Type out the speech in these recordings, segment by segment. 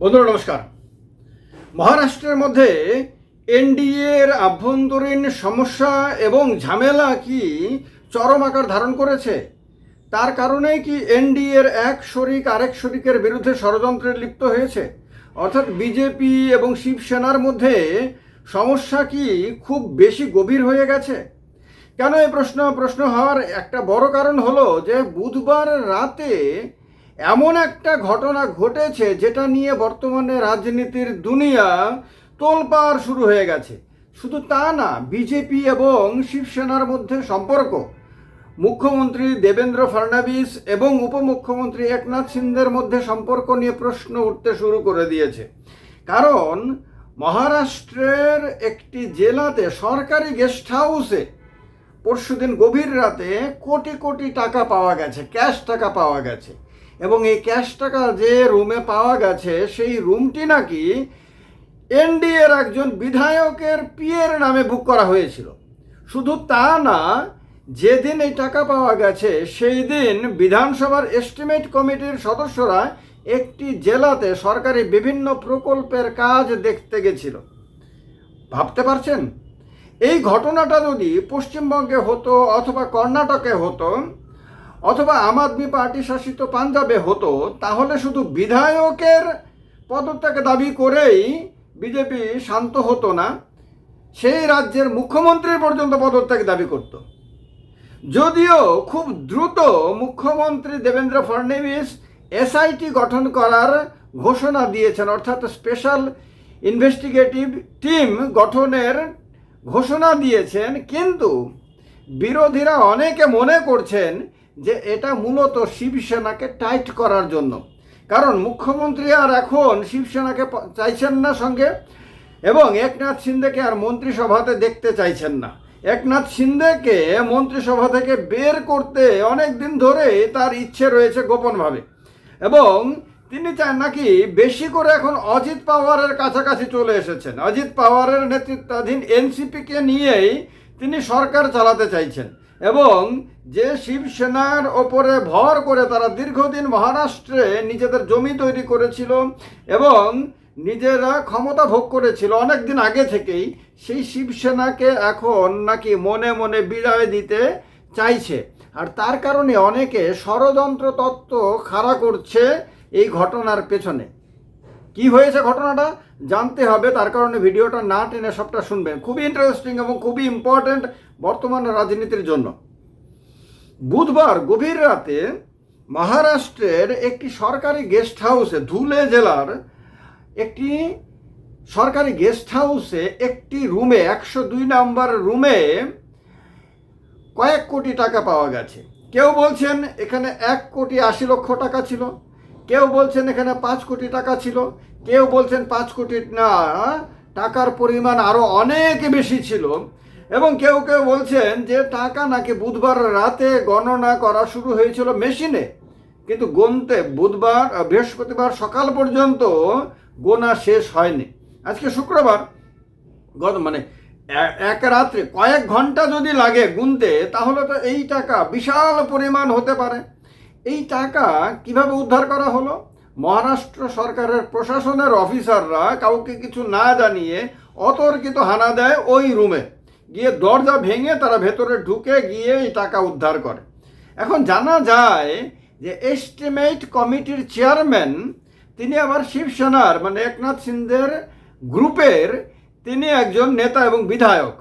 বন্ধুরা, নমস্কার। মহারাষ্ট্রের মধ্যে এনডিএর আভ্যন্তরীণ সমস্যা এবং ঝামেলা কি চরম আকার ধারণ করেছে? তার কারণে কি এনডিএর এক শরিক আরেক শরিকের বিরুদ্ধে ষড়যন্ত্রে লিপ্ত হয়েছে? অর্থাৎ বিজেপি এবং শিবসেনার মধ্যে সমস্যা কি খুব বেশি গভীর হয়ে গেছে? কেন এই প্রশ্ন? প্রশ্ন হওয়ার একটা বড় কারণ হলো যে বুধবার রাতে এমন একটা ঘটনা ঘটেছে যেটা নিয়ে বর্তমানে রাজনীতির দুনিয়া তোলপাড় শুরু হয়ে গেছে। শুধু তা না, বিজেপি এবং শিবসেনার মধ্যে সম্পর্ক। মুখ্যমন্ত্রী দেবেন্দ্র ফডণবীস এবং উপমুখ্যমন্ত্রী একনাথ সিন্ধের মধ্যে সম্পর্ক নিয়ে প্রশ্ন উঠতে শুরু করে দিয়েছে। কারণ, মহারাষ্ট্রের একটি জেলাতে, সরকারি গেস্ট হাউসে পরশুদিন গভীর রাতে কোটি কোটি টাকা পাওয়া গেছে, ক্যাশ টাকা পাওয়া গেছে। এবং এই ক্যাশ টাকা যে রুমে পাওয়া গেছে, সেই রুমটি নাকি এনডিএর একজন বিধায়কের পিয়ের নামে বুক করা হয়েছিল। শুধু তা না, যেদিন এই টাকা পাওয়া গেছে, সেই দিন বিধানসভার এস্টিমেট কমিটির সদস্যরা একটি জেলাতে সরকারি বিভিন্ন প্রকল্পের কাজ দেখতে গেছিল। ভাবতে পারছেন? এই ঘটনাটা যদি পশ্চিমবঙ্গে হতো অথবা কর্ণাটকে হতো অথবা আম আদমি পার্টি শাসিত পাঞ্জাবে হতো, তাহলে শুধু বিধায়কের পদত্যাগ দাবি করেই বিজেপি শান্ত হতো না, সেই রাজ্যের মুখ্যমন্ত্রী পর্যন্ত পদত্যাগ দাবি করত। যদিও খুব দ্রুত মুখ্যমন্ত্রী দেবেন্দ্র ফডণবীস এসআইটি গঠন করার ঘোষণা দিয়েছেন, অর্থাৎ স্পেশাল ইনভেস্টিগেটিভ টিম গঠনের ঘোষণা দিয়েছেন, কিন্তু বিরোধীরা অনেকে মনে করছেন যে এটা মূলত শিবসেনাকে টাইট করার জন্য। কারণ মুখ্যমন্ত্রী আর এখন শিবসেনাকে চাইছেন না সঙ্গে, এবং একনাথ সিন্ধেকে আর মন্ত্রিসভাতে দেখতে চাইছেন না। একনাথ সিন্ধেকে মন্ত্রিসভা থেকে বের করতে অনেক দিন ধরে তার ইচ্ছে রয়েছে গোপনভাবে। এবং তিনি চান নাকি বেশি করে এখন অজিত পাওয়ারের কাছাকাছি চলে এসেছেন। অজিত পাওয়ারের নেতৃত্বাধীন এনসিপিকে নিয়েই তিনি সরকার চালাতে চাইছেন। এবং যে শিবসেনার ওপরে ভর করে তারা দীর্ঘদিন মহারাষ্ট্রে নিজেদের জমি তৈরি করেছিল এবং নিজেরা ক্ষমতা ভোগ করেছিল অনেক দিন আগে থেকেই, সেই শিবসেনাকে এখন নাকি মনে মনে বিদায় দিতে চাইছে। আর তার কারণে অনেকে ষড়যন্ত্র তত্ত্ব খাড়া করছে এই ঘটনার পেছনে। কি হয়েছে ঘটনাটা জানতে হবে, তার কারণে ভিডিওটা না টেনে সবটা শুনবেন। খুবই ইন্টারেস্টিং এবং খুবই ইম্পর্ট্যান্ট বর্তমান রাজনীতির জন্য। বুধবার গভীর রাতে মহারাষ্ট্রের একটি সরকারি গেস্ট হাউসে ধুলে জেলার একটি সরকারি গেস্ট হাউসে একটি রুমে, একশো দুই নাম্বার রুমে কয়েক কোটি টাকা পাওয়া গেছে। কেউ বলছেন এখানে এক কোটি আশি লক্ষ টাকা ছিল। কেউ বলছেন এখানে পাঁচ কোটি টাকা ছিল, কেউ বলছেন পাঁচ কোটি না টাকার পরিমাণ আরও অনেক বেশি ছিল। এবং কেউ কেউ বলছেন যে টাকা নাকি বুধবার রাতে গণনা করা শুরু হয়েছিল মেশিনে। কিন্তু গুনতে বুধবার বৃহস্পতিবার সকাল পর্যন্ত গোনা শেষ হয়নি। আজকে শুক্রবার, গত মানে এক রাত্রে কয়েক ঘণ্টা যদি লাগে গুনতে, তাহলে তো এই টাকা বিশাল পরিমাণ হতে পারে। এই টাকা কীভাবে উদ্ধার করা হলো? মহারাষ্ট্র সরকারের প্রশাসনের অফিসাররা কাউকে কিছু না জানিয়ে অতর্কিত হানা দেয় ওই রুমে। গিয়ে দরজা ভেঙে তারা ভেতরে ঢুকে গিয়ে এই টাকা উদ্ধার করে। এখন জানা যায় যে এস্টিমেট কমিটির চেয়ারম্যান, তিনি আবার শিবসেনার মানে একনাথ সিন্ধের গ্রুপের তিনি একজন নেতা এবং বিধায়ক।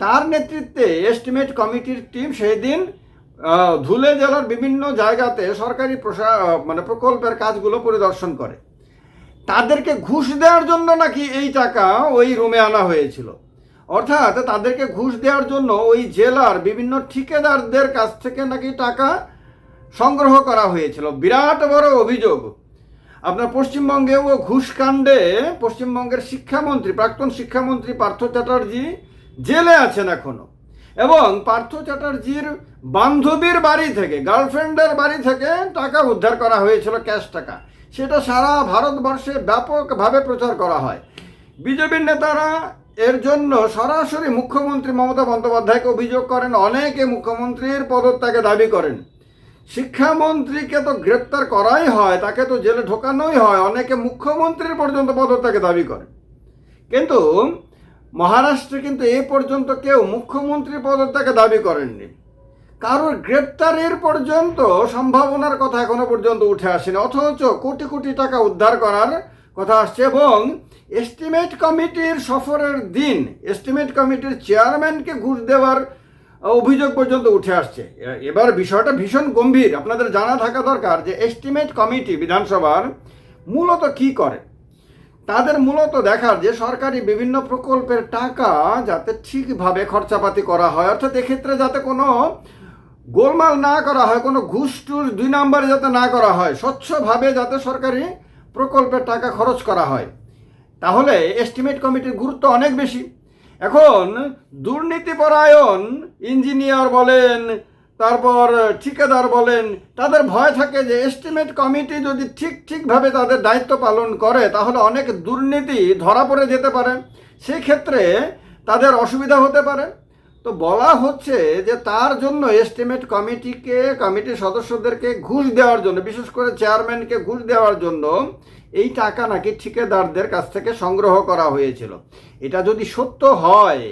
তার নেতৃত্বে এস্টিমেট কমিটির টিম সেই দিন ধুলে জেলার বিভিন্ন জায়গাতে সরকারি প্রশা মানে প্রকল্পের কাজগুলো পরিদর্শন করে। তাদেরকে ঘুষ দেওয়ার জন্য নাকি এই টাকা ওই রুমে আনা হয়েছিল? অর্থাৎ তাদেরকে ঘুষ দেওয়ার জন্য ওই জেলার বিভিন্ন ঠিকাদারদের কাছ থেকে নাকি টাকা সংগ্রহ করা হয়েছিল। বিরাট বড় অভিযোগ। আপনার পশ্চিমবঙ্গে পশ্চিমবঙ্গেও ঘুষকাণ্ডে পশ্চিমবঙ্গের শিক্ষামন্ত্রী, প্রাক্তন শিক্ষামন্ত্রী পার্থ চ্যাটার্জি জেলে আছেন এখনও। এবং পার্থ চ্যাটার্জির বান্ধবীর বাড়ি থেকে, গার্লফ্রেন্ডের বাড়ি থেকে টাকা উদ্ধার করা হয়েছিল, ক্যাশ টাকা। সেটা সারা ভারতবর্ষে ব্যাপকভাবে প্রচার করা হয়। বিজেপির নেতারা এর জন্য সরাসরি মুখ্যমন্ত্রী মমতা বন্দ্যোপাধ্যায়কে অভিযোগ করেন, অনেকে মুখ্যমন্ত্রীর পদত্যাগে দাবি করেন। শিক্ষামন্ত্রীকে তো গ্রেপ্তার করাই হয়, তাকে তো জেলে ঢোকানোই হয়, অনেকে মুখ্যমন্ত্রীর পর্যন্ত পদত্যাগে দাবি করে কিন্তু মহারাষ্ট্রে কিন্তু এ পর্যন্ত কেউ মুখ্যমন্ত্রী পদত্যাগে দাবি করেননি। কারোর গ্রেপ্তারের পর্যন্ত সম্ভাবনার কথা এখনও পর্যন্ত উঠে আসেনি। অথচ কোটি কোটি টাকা উদ্ধার করার কথা আসছে এবং এস্টিমেট কমিটির সফরের দিন এস্টিমেট কমিটির চেয়ারম্যানকে ঘুষ দেওয়ার অভিযোগ পর্যন্ত উঠে আসছে। এবার বিষয়টা ভীষণ গম্ভীর। আপনাদের জানা থাকা দরকার যে এস্টিমেট কমিটি বিধানসভার মূলত কি করে? তাদের মূলত দেখার যে সরকারি বিভিন্ন প্রকল্পের টাকা যাতে ঠিকভাবে খরচাপাতি করা হয়, অর্থাৎ এক্ষেত্রে যাতে কোনো গোলমাল না করা হয়, কোনো ঘুষ টুস দুই নম্বরে যাতে না করা হয়, স্বচ্ছভাবে যাতে সরকারি প্রকল্পের টাকা খরচ করা হয়। তাহলে এস্টিমেট কমিটির গুরুত্ব অনেক বেশি। এখন দুর্নীতিপরায়ণ ইঞ্জিনিয়ার বলেন তারপর ঠিকাদার বলেন, তাদের ভয় থাকে যে এস্টিমেট কমিটি যদি ঠিক ঠিকভাবে তাদের দায়িত্ব পালন করে, তাহলে অনেক দুর্নীতি ধরা পড়ে যেতে পারে। সেই ক্ষেত্রে তাদের অসুবিধা হতে পারে। তো বলা হচ্ছে যে তার জন্য এস্টিমেট কমিটিকে কমিটির সদস্যদেরকে ঘুষ দেওয়ার জন্য, বিশেষ করে চেয়ারম্যানকে ঘুষ দেওয়ার জন্য এই টাকা নাকি ঠিকাদারদের কাছ থেকে সংগ্রহ করা হয়েছিল। এটা যদি সত্য হয়,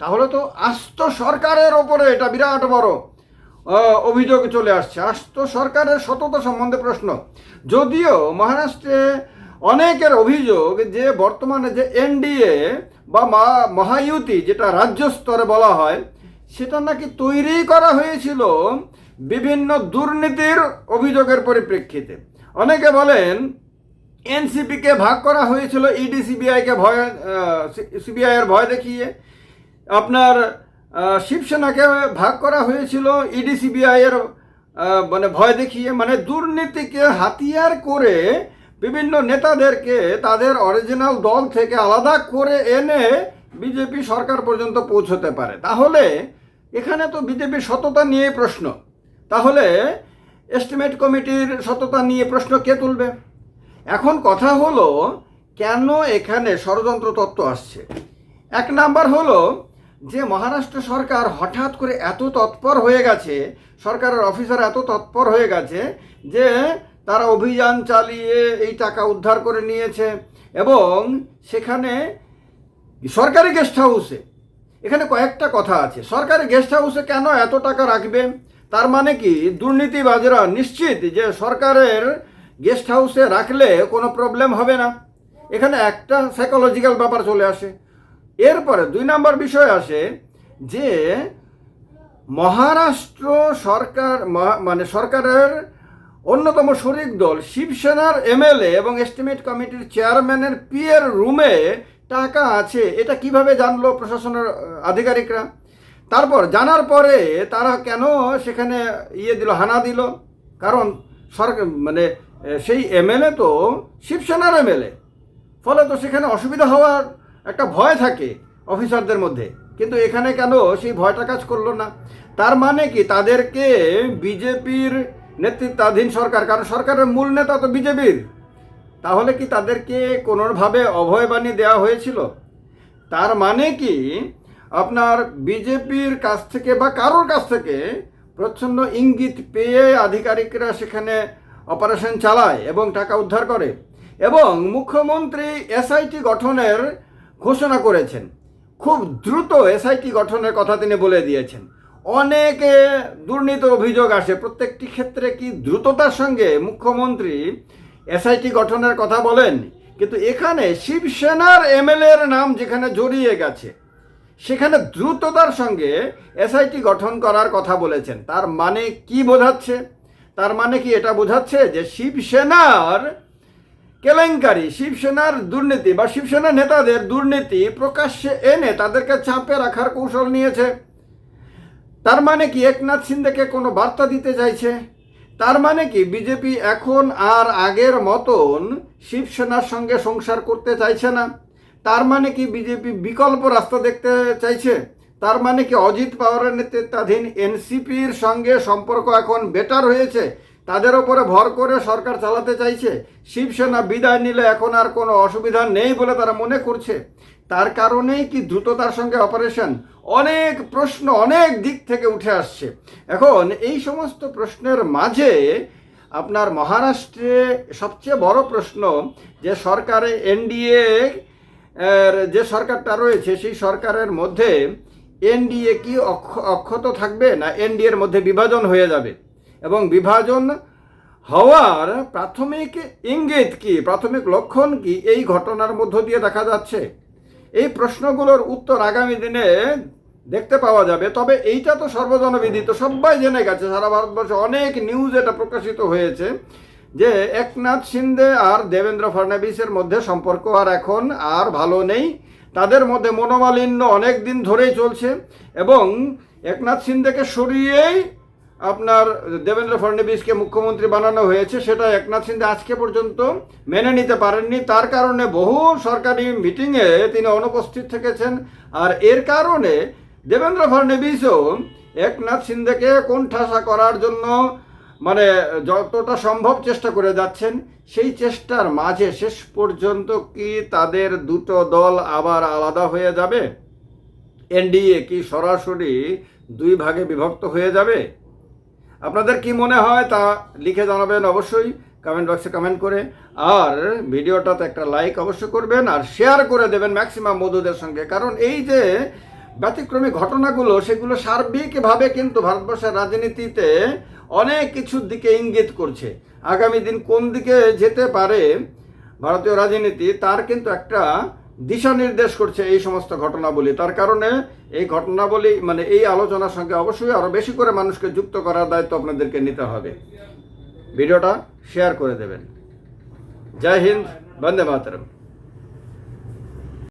তাহলে তো আস্ত সরকারের ওপরে এটা বিরাট বড়। অভিযোগ চলে আসছে। আস্ত সরকারের সততা সম্বন্ধে প্রশ্ন। যদিও মহারাষ্ট্রে অনেকের অভিযোগ যে, বর্তমানে যে এনডিএ বা মা- মহায়ুতি যেটা রাজ্য স্তরে বলা হয়, সেটা নাকি তৈরি করা হয়েছিল বিভিন্ন দুর্নীতির অভিযোগের পরিপ্রেক্ষিতে। অনেকে বলেন, এনসিপিকে ভাগ করা হয়েছিল, ইডি, সিবিআইকে ভয় সিবিআই এর ভয় দেখিয়ে। আপনার শিবসেনাকে ভাগ করা হয়েছিল ইডি সিবিআই এর মানে ভয় দেখিয়ে মানে দুর্নীতিকে হাতিয়ার করে বিভিন্ন নেতাদেরকে তাদের অরিজিনাল দল থেকে আলাদা করে এনে বিজেপি সরকার পর্যন্ত পৌঁছতে পারে। তাহলে এখানে তো বিজেপির সততা নিয়ে প্রশ্ন। তাহলে এস্টিমেট কমিটির সততা নিয়ে প্রশ্ন কে তুলবে? এখন কথা হলো, কেন এখানে ষড়যন্ত্র তত্ত্ব আসছে? এক নাম্বার হলো যে মহারাষ্ট্র সরকার হঠাৎ করে এত তৎপর হয়ে গেছে, সরকারের অফিসার এত তৎপর হয়ে গেছে যে তারা অভিযান চালিয়ে এই টাকা উদ্ধার করে নিয়েছে এবং সেখানে সরকারি গেস্ট হাউসে, এখানে কয়েকটা কথা আছে। সরকারি গেস্ট হাউসে কেন এত টাকা রাখবে? তার মানে কি? দুর্নীতিবাজরা নিশ্চিত যে সরকারের গেস্ট হাউসে রাখলে কোনো প্রবলেম হবে না। এখানে একটা সাইকোলজিক্যাল ব্যাপার চলে আসে। এরপরে দুই নম্বর বিষয় আসে যে মহারাষ্ট্র সরকার মানে সরকারের অন্যতম শরিক দল শিবসেনার এমএলএ এবং এস্টিমেট কমিটির চেয়ারম্যানের পিয়ের রুমে টাকা আছে। এটা কীভাবে জানলো প্রশাসনের আধিকারিকরা? তারপর জানার পরে তারা কেন সেখানে ইয়ে দিল, হানা দিল? কারণ সরকার মানে সেই এমএলএ তো শিবসেনার এমএলএ। ফলে তো সেখানে অসুবিধা হওয়ার একটা ভয় থাকে অফিসারদের মধ্যে। কিন্তু এখানে কেন সেই ভয়টা কাজ করল না? তার মানে কি? তাদেরকে বিজেপির নেতৃত্বাধীন সরকার, কারণ সরকারের মূল নেতা তো বিজেপির। তাহলে কি তাদেরকে কোনোভাবে অভয়বাণী দেওয়া হয়েছিল? তার মানে কি? আপনার বিজেপির কাছ থেকে বা কারোর কাছ থেকে প্রচ্ছন্ন ইঙ্গিত পেয়ে আধিকারিকরা সেখানে অপারেশন চালায় এবং টাকা উদ্ধার করে। এবং মুখ্যমন্ত্রী এসআইটি গঠনের ঘোষণা করেছেন। খুব দ্রুত এসআইটি গঠনের কথা তিনি বলে দিয়েছেন। অনেকে দুর্নীতির অভিযোগ আসে। প্রত্যেকটি ক্ষেত্রে কি দ্রুততার সঙ্গে মুখ্যমন্ত্রী এসআইটি গঠনের কথা বলেন? কিন্তু এখানে শিবসেনার এমএলএ এর নাম যেখানে জড়িয়ে গেছে, সেখানে দ্রুততার সঙ্গে এসআইটি গঠন করার কথা বলেছেন। তার মানে কি বোঝাচ্ছে? তার মানে কি এটা বোঝাচ্ছে যে শিবসেনার কেলেঙ্কারি, শিবসেনার দুর্নীতি বা শিবসেনা নেতাদের দুর্নীতি প্রকাশ্যে এনে তাদেরকে চাপে রাখার কৌশল নিয়েছে। তার মানে কি একনাথ সিন্দেকে কোনো বার্তা দিতে চাইছে? তার মানে কি বিজেপি এখন আর আগের মতন শিবসেনার সঙ্গে সংসার করতে চাইছে না? তার মানে কি বিজেপি বিকল্প রাস্তা দেখতে চাইছে? তার মানে কি অজিত পাওয়ারের নেতৃত্বাধীন এনসিপির সঙ্গে সম্পর্ক এখন বেটার হয়েছে? তাদের ওপরে ভর করে সরকার চালাতে চাইছে। শিবসেনা বিদায় নিলে এখন আর কোনো অসুবিধা নেই বলে তারা মনে করছে। তার কারণেই কি দ্রুততার সঙ্গে অপারেশন? অনেক প্রশ্ন অনেক দিক থেকে উঠে আসছে। এখন এই সমস্ত প্রশ্নের মাঝে আপনার মহারাষ্ট্রে সবচেয়ে বড় প্রশ্ন, যে সরকারে এনডিএ যে সরকারটা রয়েছে, সেই সরকারের মধ্যে এনডিএ কি অক্ষ- অক্ষত থাকবে না এনডিএর মধ্যে বিভাজন হয়ে যাবে? এবং বিভাজন হওয়ার প্রাথমিক ইঙ্গিত কি? প্রাথমিক লক্ষণ কি? এই ঘটনার মধ্য দিয়ে দেখা যাচ্ছে। এই প্রশ্নগুলোর উত্তর আগামী দিনে দেখতে পাওয়া যাবে। তবে এইটা তো সর্বজনবিদিত, সবাই জেনে গেছে। সারা ভারতবর্ষে অনেক নিউজ এটা প্রকাশিত হয়েছে যে একনাথ শিন্দে আর দেবেন্দ্র ফডণবীসের মধ্যে সম্পর্ক আর এখন আর ভালো নেই। তাদের মধ্যে মনোমালিন্য অনেক দিন ধরেই চলছে এবং একনাথ শিন্দেকে সরিয়েই আপনার দেবেন্দ্র ফডণবীসকে মুখ্যমন্ত্রী বানানো হয়েছে, সেটা একনাথ সিন্ধে আজকে পর্যন্ত মেনে নিতে পারেননি। তার কারণে বহু সরকারি মিটিংয়ে তিনি অনুপস্থিত থেকেছেন। আর এর কারণে দেবেন্দ্র ফডণবীসও একনাথ শিন্দেকে কোণঠাসা করার জন্য মানে যতটা সম্ভব চেষ্টা করে যাচ্ছেন। সেই চেষ্টার মাঝে শেষ পর্যন্ত কি তাদের দুটো দল আবার আলাদা হয়ে যাবে? এনডিএ কি সরাসরি দুই ভাগে বিভক্ত হয়ে যাবে? আপনাদের কি মনে হয় তা লিখে জানাবেন অবশ্যই কমেন্ট বক্সে কমেন্ট করে। আর ভিডিওটাতে একটা লাইক অবশ্যই করবেন আর শেয়ার করে দেবেন ম্যাক্সিমাম বন্ধুদের সঙ্গে। কারণ এই যে ব্যতিক্রমী ঘটনাগুলো, সেগুলো সার্বিকভাবে কিন্তু ভারতবর্ষের রাজনীতিতে অনেক কিছুর দিকে ইঙ্গিত করছে। আগামী দিন কোন দিকে যেতে পারে ভারতীয় রাজনীতি, তার কিন্তু একটা দিশা নির্দেশ করছে এই সমস্ত ঘটনাবলী। তার কারণে এই ঘটনাবলী মানে এই আলোচনার সঙ্গে অবশ্যই আরও বেশি করে মানুষকে যুক্ত করার দায়িত্ব আপনাদেরকে নিতে হবে। ভিডিওটা শেয়ার করে দেবেন। জয় হিন্দ, বন্দে মাতরম।